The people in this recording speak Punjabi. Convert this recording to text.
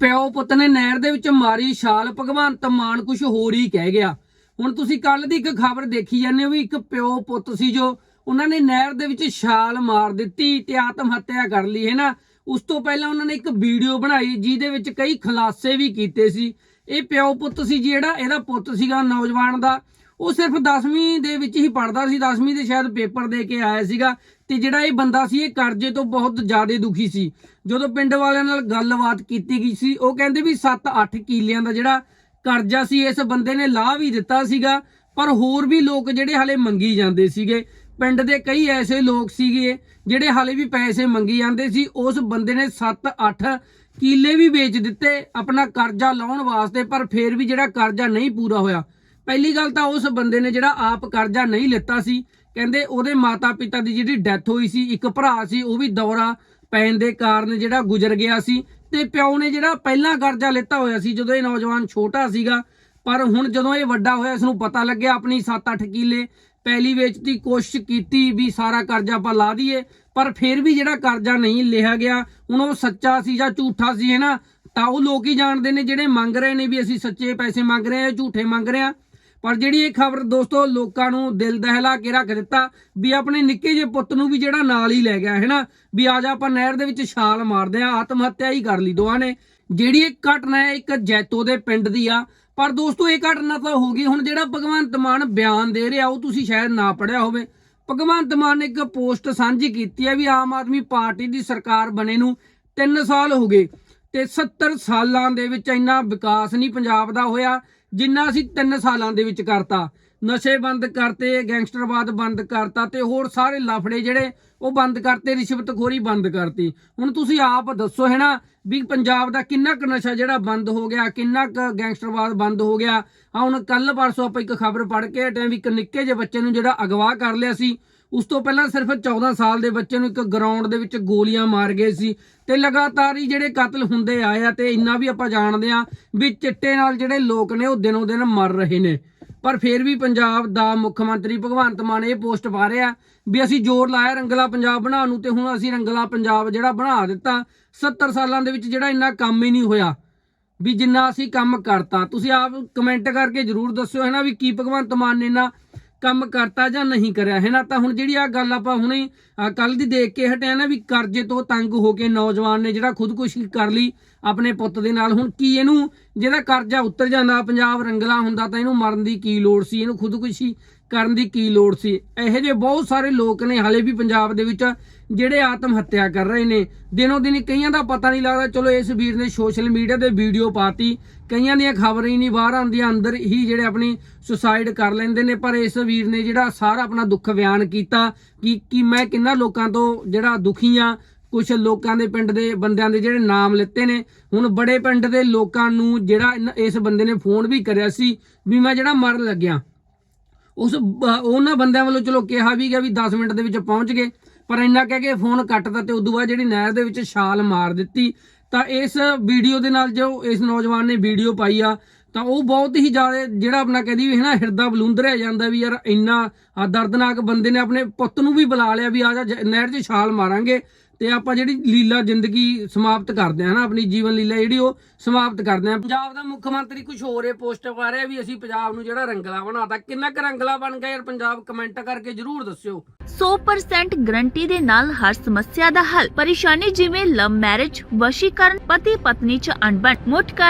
ਪਿਓ ਪੁੱਤ ਨੇ ਨਹਿਰ ਦੇ ਵਿੱਚ ਮਾਰੀ ਛਾਲ, ਭਗਵੰਤ ਮਾਨ ਕੁਝ ਹੋਰ ਹੀ ਕਹਿ ਗਿਆ। ਹੁਣ ਤੁਸੀਂ ਕੱਲ ਦੀ ਇੱਕ ਖਬਰ ਦੇਖੀ ਜਾਂਦੇ ਹੋ ਵੀ ਇੱਕ ਪਿਓ ਪੁੱਤ ਸੀ ਜੋ, ਉਹਨਾਂ ਨੇ ਨਹਿਰ ਦੇ ਵਿੱਚ ਛਾਲ ਮਾਰ ਦਿੱਤੀ, ਤੇ ਆਤਮ ਹੱਤਿਆ ਕਰ ਲਈ, ਹੈ ਨਾ? ਉਸ ਤੋਂ ਪਹਿਲਾਂ ਉਹਨਾਂ ਨੇ ਇੱਕ ਵੀਡੀਓ ਬਣਾਈ, ਜਿਹਦੇ ਵਿੱਚ ਕਈ ਖੁਲਾਸੇ ਵੀ ਕੀਤੇ ਸੀ। ਇਹ ਪਿਓ ਪੁੱਤ ਸੀ ਜਿਹੜਾ, ਇਹਦਾ ਪੁੱਤ ਸੀਗਾ ਨੌਜਵਾਨ ਦਾ। ਉਹ ਸਿਰਫ 10ਵੀਂ ਦੇ ਵਿੱਚ ਹੀ ਪੜਦਾ ਸੀ 10ਵੀਂ ਦੇ ਸ਼ਾਇਦ ਪੇਪਰ ਦੇ ਕੇ ਆਇਆ ਸੀਗਾ। ਤੇ ਜਿਹੜਾ ਇਹ ਬੰਦਾ ਸੀ, ਇਹ ਕਰਜ਼ੇ ਤੋਂ ਬਹੁਤ ਜ਼ਿਆਦਾ ਦੁਖੀ ਸੀ। ਜਦੋਂ ਪਿੰਡ ਵਾਲਿਆਂ ਨਾਲ ਗੱਲਬਾਤ ਕੀਤੀ ਗਈ ਸੀ, ਉਹ ਕਹਿੰਦੇ ਵੀ 7-8 ਕਿੱਲਿਆਂ ਦਾ ਜਿਹੜਾ ਕਰਜ਼ਾ ਸੀ, ਇਸ ਬੰਦੇ ਨੇ ਲਾਹ ਵੀ ਦਿੱਤਾ ਸੀਗਾ, ਪਰ ਹੋਰ ਵੀ ਲੋਕ ਜਿਹੜੇ ਹਲੇ ਮੰਗੀ ਜਾਂਦੇ ਸੀਗੇ। ਪਿੰਡ ਦੇ ਕਈ ਐਸੇ ਲੋਕ ਸੀਗੇ, ਜਿਹੜੇ ਹਾਲੇ ਵੀ ਪੈਸੇ ਮੰਗੀ ਜਾਂਦੇ ਸੀ, ਉਸ ਬੰਦੇ ਨੇ 7-8 ਕਿੱਲੇ ਵੀ ਵੇਚ ਦਿੱਤੇ ਆਪਣਾ ਕਰਜ਼ਾ ਲਾਉਣ ਵਾਸਤੇ, ਪਰ ਫੇਰ ਵੀ ਜਿਹੜਾ ਕਰਜ਼ਾ ਨਹੀਂ ਪੂਰਾ ਹੋਇਆ। ਪਹਿਲੀ ਗੱਲ ਤਾਂ ਉਸ ਬੰਦੇ ਨੇ ਜਿਹੜਾ ਆਪ ਕਰਜ਼ਾ ਨਹੀਂ ਲਿੱਤਾ ਸੀ ਕਹਿੰਦੇ ਉਹਦੇ ਮਾਤਾ ਪਿਤਾ ਦੀ ਜਿਹੜੀ ਡੈਥ ਹੋਈ ਸੀ, ਇੱਕ ਭਰਾ ਸੀ, ਉਹ ਵੀ ਦੌਰਾ ਪੈਣ ਦੇ ਕਾਰਨ ਜਿਹੜਾ ਗੁਜ਼ਰ ਗਿਆ ਸੀ ਤੇ ਪਿਓ ਨੇ ਜਿਹੜਾ ਪਹਿਲਾਂ ਕਰਜ਼ਾ ਲਿੱਤਾ ਹੋਇਆ ਸੀ, ਜਦੋਂ ਇਹ ਨੌਜਵਾਨ ਛੋਟਾ ਸੀਗਾ, ਪਰ ਹੁਣ ਜਦੋਂ ਇਹ ਵੱਡਾ ਹੋਇਆ, ਇਸ ਨੂੰ ਪਤਾ ਲੱਗਿਆ ਆਪਣੀ 7-8 ਕਿੱਲੇ ਪਹਿਲੀ ਵੇਚ ਦੀ ਕੋਸ਼ਿਸ਼ ਕੀਤੀ ਵੀ ਸਾਰਾ ਕਰਜ਼ਾ ਆਪਾਂ ਲਾ ਦਈਏ, ਪਰ ਫਿਰ ਵੀ ਜਿਹੜਾ ਕਰਜ਼ਾ ਨਹੀਂ ਲਿਆ ਗਿਆ, ਹੁਣ ਉਹ ਸੱਚਾ ਸੀ ਜਾਂ ਝੂਠਾ ਸੀ, ਹੈ ਨਾ? ਤਾਂ ਉਹ ਲੋਕ ਹੀ ਜਾਣਦੇ ਨੇ, ਜਿਹੜੇ ਮੰਗ ਰਹੇ ਨੇ ਵੀ ਅਸੀਂ ਸੱਚੇ ਪੈਸੇ ਮੰਗ ਰਹੇ ਹਾਂ ਝੂਠੇ ਮੰਗ ਰਹੇ ਹਾਂ। ਪਰ ਜਿਹੜੀ ਇਹ ਖਬਰ ਦੋਸਤੋ ਲੋਕਾਂ ਨੂੰ ਦਿਲ ਦਹਿਲਾ ਕੇ ਰੱਖ ਦਿੱਤਾ ਵੀ ਆਪਣੇ ਨਿੱਕੇ ਜਿਹੇ ਪੁੱਤ ਨੂੰ ਵੀ ਜਿਹੜਾ ਨਾਲ ਹੀ ਲੈ ਗਿਆ, ਹੈ ਨਾ? ਵੀ ਆ ਆਪਾਂ ਨਹਿਰ ਦੇ ਵਿੱਚ ਛਾਲ ਮਾਰਦੇ ਆ ਆਤਮ ਹੱਤਿਆ ਹੀ ਕਰ ਲਈ ਦੋਵਾਂ ਨੇ। ਜਿਹੜੀ ਇਹ ਘਟਨਾ ਹੈ, ਇੱਕ ਜੈਤੋ ਦੇ ਪਿੰਡ ਦੀ ਆ। ਪਰ ਦੋਸਤੋ ਇਹ ਘਟਨਾ ਤਾਂ ਹੋ ਗਈ, ਹੁਣ ਜਿਹੜਾ ਭਗਵੰਤ ਮਾਨ ਬਿਆਨ ਦੇ ਰਿਹਾ, ਉਹ ਤੁਸੀਂ ਸ਼ਾਇਦ ਨਾ ਪੜਿਆ ਹੋਵੇ। ਭਗਵੰਤ ਮਾਨ ਨੇ ਇੱਕ ਪੋਸਟ ਸਾਂਝੀ ਕੀਤੀ ਹੈ ਵੀ ਆਮ ਆਦਮੀ ਪਾਰਟੀ ਦੀ ਸਰਕਾਰ ਬਣੇ ਨੂੰ 3 ਸਾਲ ਹੋ ਗਏ। ਤੇ 70 ਸਾਲਾਂ ਦੇ ਵਿੱਚ ਇੰਨਾ ਵਿਕਾਸ ਨਹੀਂ ਪੰਜਾਬ ਦਾ ਹੋਇਆ, ਜਿੰਨਾ ਅਸੀਂ 3 ਸਾਲਾਂ ਦੇ ਵਿੱਚ ਕਰਤਾ। ਨਸ਼ੇ ਬੰਦ ਕਰਤੇ, ਗੈਂਗਸਟਰਵਾਦ ਬੰਦ ਕਰਤਾ ਤੇ ਹੋਰ ਸਾਰੇ ਲਾਫੜੇ ਜਿਹੜੇ, ਉਹ ਬੰਦ ਕਰਤੇ, ਰਿਸ਼ਵਤਖੋਰੀ ਬੰਦ ਕਰਤੀ। ਹੁਣ ਤੁਸੀਂ ਆਪ ਦੱਸੋ ਹੈ ਨਾ ਵੀ ਪੰਜਾਬ ਦਾ ਕਿੰਨਾ ਕੁ ਨਸ਼ਾ ਜਿਹੜਾ ਬੰਦ ਹੋ ਗਿਆ, ਕਿੰਨਾ ਕੁ ਗੈਂਗਸਟਰਵਾਦ ਬੰਦ ਹੋ ਗਿਆ। ਹੁਣ ਕੱਲ ਪਰਸੋਂ ਆਪਾਂ ਇੱਕ ਖਬਰ ਪੜ੍ਹ ਕੇ ਹਟੇ ਵੀ ਇੱਕ ਨਿੱਕੇ ਜਿਹੇ ਬੱਚੇ ਨੂੰ ਜਿਹੜਾ ਅਗਵਾ ਕਰ ਲਿਆ ਸੀ ਉਸ ਤੋਂ ਪਹਿਲਾਂ ਸਿਰਫ 14 ਸਾਲ ਦੇ ਬੱਚੇ ਨੂੰ ਇੱਕ ਗਰਾਊਂਡ ਦੇ ਵਿੱਚ ਗੋਲੀਆਂ ਮਾਰ ਗਏ ਸੀ ਤੇ ਲਗਾਤਾਰ ਹੀ ਜਿਹੜੇ ਕਤਲ ਹੁੰਦੇ ਆਏ ਆ ਤੇ ਇੰਨਾ ਵੀ ਆਪਾਂ ਜਾਣਦੇ ਆ ਵੀ ਚਿੱਟੇ ਨਾਲ ਜਿਹੜੇ ਲੋਕ ਨੇ ਉਹ ਦਿਨੋਂ ਦਿਨ ਮਰ ਰਹੇ ਨੇ। ਪਰ ਫਿਰ ਵੀ ਪੰਜਾਬ ਦਾ ਮੁੱਖ ਮੰਤਰੀ ਭਗਵੰਤ ਮਾਨ ਇਹ ਪੋਸਟ ਪਾ ਰਿਹਾ ਵੀ ਅਸੀਂ ਜ਼ੋਰ ਲਾਇਆ ਰੰਗਲਾ ਪੰਜਾਬ ਬਣਾਉਣ ਨੂੰ ਤੇ ਹੁਣ ਅਸੀਂ ਰੰਗਲਾ ਪੰਜਾਬ ਜਿਹੜਾ ਬਣਾ ਦਿੱਤਾ 70 ਸਾਲਾਂ ਦੇ ਵਿੱਚ ਜਿਹੜਾ ਇੰਨਾ ਕੰਮ ਹੀ ਨਹੀਂ ਹੋਇਆ। ਵੀ ਜਿੰਨਾ ਅਸੀਂ ਕੰਮ ਕਰਤਾ, ਤੁਸੀਂ ਆਪ ਕਮੈਂਟ ਕਰਕੇ ਜਰੂਰ ਦੱਸਿਓ ਹੈ ਨਾ ਵੀ ਕੀ ਭਗਵੰਤ ਮਾਨ ਨੇ ਨਾ ਕੰਮ ਕਰਤਾ ਜਾਂ ਨਹੀਂ ਕਰਿਆ, ਹੈ ਨਾ? ਤਾਂ ਹੁਣ ਜਿਹੜੀ ਆ ਗੱਲ ਆਪਾਂ ਹੁਣੇ ਕੱਲ ਦੀ ਦੇਖ ਕੇ ਹਟਿਆ ਨਾ ਵੀ ਕਰਜ਼ੇ ਤੋਂ ਤੰਗ ਹੋ ਕੇ ਨੌਜਵਾਨ ਨੇ ਜਿਹੜਾ ਖੁਦਕੁਸ਼ੀ ਕਰ ਲਈ ਆਪਣੇ ਪੁੱਤ ਦੇ ਨਾਲ, ਹੁਣ ਕੀ ਇਹਨੂੰ, ਜਿਹਦਾ ਕਰਜ਼ਾ ਉਤਰ ਜਾਂਦਾ, ਪੰਜਾਬ ਰੰਗਲਾ ਹੁੰਦਾ ਤਾਂ ਇਹਨੂੰ ਮਰਨ ਦੀ ਕੀ ਲੋੜ ਸੀ? ਇਹਨੂੰ ਖੁਦਕੁਸ਼ੀ ਕਰਨ ਦੀ ਕੀ ਲੋੜ ਸੀ? ਇਹੋ ਜਿਹੇ ਬਹੁਤ ਸਾਰੇ ਲੋਕ ਨੇ ਹਾਲੇ ਵੀ ਪੰਜਾਬ ਦੇ ਵਿੱਚ ਜਿਹੜੇ ਆਤਮ ਹੱਤਿਆ ਕਰ ਰਹੇ ਨੇ। ਦਿਨੋ ਦਿਨ ਕਈਆਂ ਦਾ ਪਤਾ ਨਹੀਂ ਲੱਗਦਾ। ਚਲੋ, ਇਸ ਵੀਰ ਨੇ ਸੋਸ਼ਲ ਮੀਡੀਆ ਤੇ ਵੀਡੀਓ ਪਾਤੀ। ਕਈਆਂ ਦੀਆਂ ਖਬਰਾਂ ਹੀ ਨਹੀਂ ਬਾਹਰ ਆਉਂਦੀਆਂ। ਅੰਦਰ ਹੀ ਜਿਹੜੇ ਆਪਣੀ ਸੁਸਾਈਡ ਕਰ ਲੈਂਦੇ ਨੇ। ਪਰ ਇਸ ਵੀਰ ਨੇ ਜਿਹੜਾ ਸਾਰਾ ਆਪਣਾ ਦੁੱਖ ਬਿਆਨ ਕੀਤਾ ਕਿ ਕਿ ਮੈਂ ਕਿੰਨਾ ਲੋਕਾਂ ਤੋਂ ਜਿਹੜਾ ਦੁਖੀ ਆ ਕੁਝ ਲੋਕਾਂ ਦੇ ਪਿੰਡ ਦੇ ਬੰਦਿਆਂ ਦੇ ਜਿਹੜੇ ਨਾਮ ਲਿੱਤੇ ਨੇ। ਹੁਣ ਬੜੇ ਪਿੰਡ ਦੇ ਲੋਕਾਂ ਨੂੰ ਜਿਹੜਾ ਇਸ ਬੰਦੇ ਨੇ ਫੋਨ ਵੀ ਕਰਿਆ ਸੀ ਵੀ ਮੈਂ ਜਿਹੜਾ ਮਰਨ ਲੱਗਿਆ। ਉਸ ਬ- ਉਹਨਾਂ ਬੰਦਿਆਂ ਵੱਲੋਂ ਚਲੋ ਕਿਹਾ ਵੀ ਗਿਆ ਵੀ 10 ਮਿੰਟ ਦੇ ਵਿੱਚ ਪਹੁੰਚ ਗਏ, ਪਰ ਇੰਨਾ ਕਹਿ ਕੇ ਫੋਨ ਕੱਟਦਾ ਤੇ ਉਦੋਂ ਬਾਅਦ ਜਿਹੜੀ ਨਹਿਰ ਦੇ ਵਿੱਚ ਛਾਲ ਮਾਰ ਦਿੱਤੀ। ਤਾਂ ਇਸ ਵੀਡੀਓ ਦੇ ਨਾਲ ਜੋ ਇਸ ਨੌਜਵਾਨ ਨੇ ਵੀਡੀਓ ਪਾਈ ਆ ਤਾਂ ਉਹ ਬਹੁਤ ਹੀ ਜ਼ਿਆਦਾ ਜਿਹੜਾ ਆਪਣਾ ਕਹਦੀ ਵੀ ਹੈ ਹਿਰਦਾ ਬਲੂੰਦਰਿਆ ਜਾਂਦਾ ਵੀ ਯਾਰ ਇੰਨਾ ਦਰਦਨਾਕ ਬੰਦੇ ਨੇ ਆਪਣੇ ਪੁੱਤ ਨੂੰ ਵੀ ਬੁਲਾ ਲਿਆ ਵੀ ਆ ਜਾ ਨਹਿਰ 'ਚ ਛਾਲ ਮਾਰਾਂਗੇ ਤੇ ਆਪਾਂ ਜਿਹੜੀ ਲੀਲਾ ਜ਼ਿੰਦਗੀ ਸਮਾਪਤ ਕਰਦੇ ਹਾਂ ਨਾ, ਆਪਣੀ ਜੀਵਨ ਲੀਲਾ ਜਿਹੜੀ ਉਹ ਸਮਾਪਤ ਕਰਦੇ ਹਾਂ। ਪੰਜਾਬ ਦਾ ਮੁੱਖ ਮੰਤਰੀ ਕੁਝ ਹੋਰ ਇਹ ਪੋਸਟ ਪਾ ਰਿਹਾ ਵੀ ਅਸੀਂ ਪੰਜਾਬ ਨੂੰ ਜਿਹੜਾ ਰੰਗਲਾ ਬਣਾਤਾ। ਕਿੰਨਾ ਕੁ ਰੰਗਲਾ ਬਣ ਗਿਆ ਯਾਰ ਪੰਜਾਬ? ਕਮੈਂਟ ਕਰਕੇ ਜਰੂਰ ਦੱਸਿਓ। 100% ਗਰੰਟੀ ਦੇ ਨਾਲ ਹਰ ਸਮੱਸਿਆ ਦਾ ਹੱਲ। ਪਰੇਸ਼ਾਨੀ ਜਿਵੇਂ ਲਵ ਮੈਰਿਜ, ਵਸ਼ੀਕਰਨ ਪਤੀ ਪਤਨੀ ਚ ਅਣਬਣ। ਮੁੱਠ ਕਰ